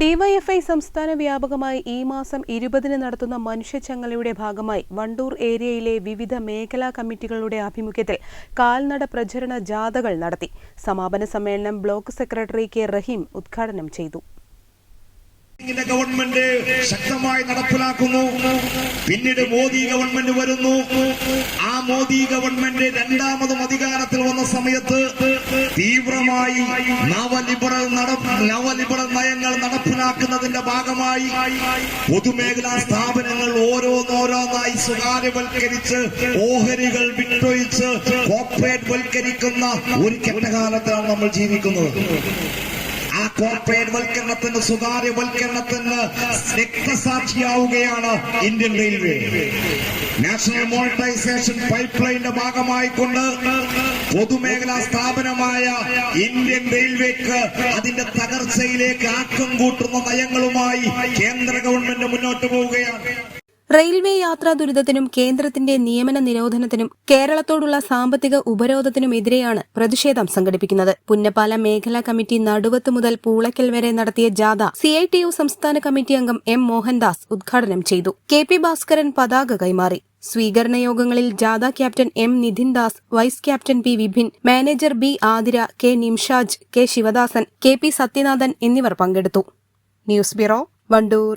DYFI സംസ്ഥാന വ്യാപകമായി ഈ മാസം ഇരുപതിന് നടത്തുന്ന മനുഷ്യച്ചങ്ങലയുടെ ഭാഗമായി വണ്ടൂർ ഏരിയയിലെ വിവിധ മേഖലാ കമ്മിറ്റികളുടെ ആഭിമുഖ്യത്തിൽ കാൽനട പ്രചരണ ജാഥകൾ നടത്തി. സമാപന സമ്മേളനം ബ്ലോക്ക് സെക്രട്ടറി കെ റഹീം ഉദ്ഘാടനം ചെയ്തു. ഗവൺമെന്റ് ശക്തമായി നടപ്പിലാക്കുന്നു. പിന്നീട് മോദി ഗവൺമെന്റ് വരുന്നു. ആ മോദി ഗവൺമെന്റ് രണ്ടാമതും അധികാരത്തിൽ തീവ്രമായി നവലിബറൽ നവലിബറൽ നയങ്ങൾ നടപ്പിലാക്കുന്നതിന്റെ ഭാഗമായി പൊതുമേഖലാ സ്ഥാപനങ്ങൾ ഓരോന്നോരോന്നായി സ്വകാര്യവൽക്കരിച്ച് ഓഹരികൾ വിട്ടൊഴിച്ച് കോർപ്പറേറ്റ് വൽക്കരിക്കുന്ന ഒരു കെട്ടകാലത്താണ് നമ്മൾ ജീവിക്കുന്നത്. ആ കോർപ്പറേറ്റ് വൽക്കരണത്തിന് സ്വകാര്യവൽക്കരണത്തിന് രക്തസാക്ഷിയാവുകയാണ് Indian railway. National monetisation pipe ലൈനിന്റെ ഭാഗമായിക്കൊണ്ട് പൊതുമേഖലാ സ്ഥാപനമായ ഇന്ത്യൻ റെയിൽവേക്ക് അതിന്റെ തകർച്ചയിലേക്ക് ആക്കം കൂട്ടുന്ന നയങ്ങളുമായി കേന്ദ്ര ഗവൺമെന്റ് മുന്നോട്ട് പോവുകയാണ്. റെയിൽവേ യാത്രാ ദുരിതത്തിനും കേന്ദ്രത്തിന്റെ നിയമന നിരോധനത്തിനും കേരളത്തോടുള്ള സാമ്പത്തിക ഉപരോധത്തിനുമെതിരെയാണ് പ്രതിഷേധം സംഘടിപ്പിക്കുന്നത്. പുന്നപ്പാല മേഖലാ കമ്മിറ്റി നടുവത്ത് മുതൽ പൂളയ്ക്കൽ വരെ നടത്തിയ ജാഥ സിഐടിയു സംസ്ഥാന കമ്മിറ്റി അംഗം എം മോഹൻദാസ് ഉദ്ഘാടനം ചെയ്തു. കെ പി ഭാസ്കരൻ പതാക കൈമാറി. സ്വീകരണ യോഗങ്ങളിൽ ജാഥ captain M Nidhin Das vice captain P Vibhin manager B Athira K Nimshaj K Sivadasan K P Sathyanathan എന്നിവർ പങ്കെടുത്തു. News bureau Wandoor.